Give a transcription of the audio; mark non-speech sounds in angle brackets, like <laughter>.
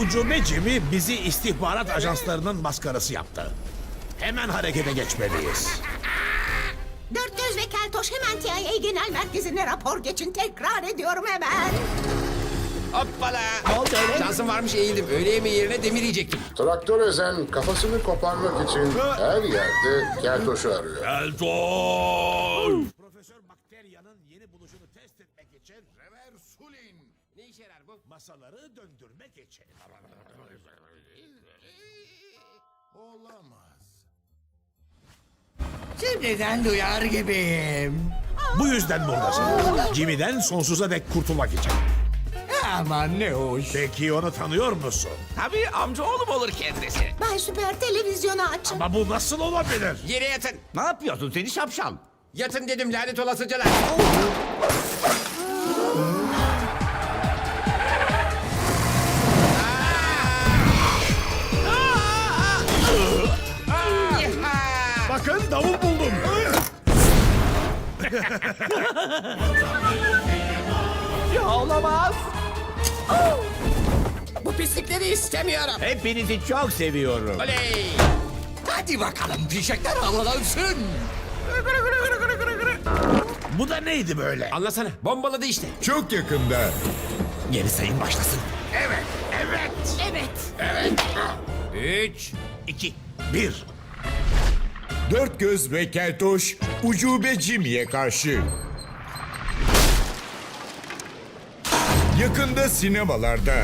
Ucube Jimmy bizi istihbarat ajanslarının maskarası yaptı. Hemen harekete geçmeliyiz. Dört göz ve keltoş hemen TIA genel merkezine rapor geçin. Tekrar ediyorum hemen. Hoppala. Şansım varmış eğildim. Öğle yemeği yerine demir yiyecektim. Traktör ezen kafasını koparmak için her yerde keltoşu arıyor. Elton! Bakterya'nın yeni buluşunu test etmek için reversulin Ne işe yarar bu? masaları döndürmek için. Olamaz. Şimdiden duyar gibiyim. Bu yüzden buradasın. Jimmy'den sonsuza dek kurtulmak için. Aman ne hoş. Peki onu tanıyor musun? Tabii amcaoğlum olur kendisi. Bay Süper televizyonu açın. Ama bu nasıl olabilir? Yere yatın. Ne yapıyorsun seni şapşal? Yatın dedim lanet olasıcalar. Bakın davul buldum. <laughs> Ya olamaz. Bu pislikleri istemiyorum. Hepinizi çok seviyorum. Oley. Hadi bakalım fişekler havalansın. Bu da neydi böyle? Anlasana bombaladı işte. Çok yakında. Geri sayım başlasın. Evet, evet. Evet. Üç. İki, bir. Dört göz ve keltoş ucube Jimmy'ye karşı. Yakında sinemalarda.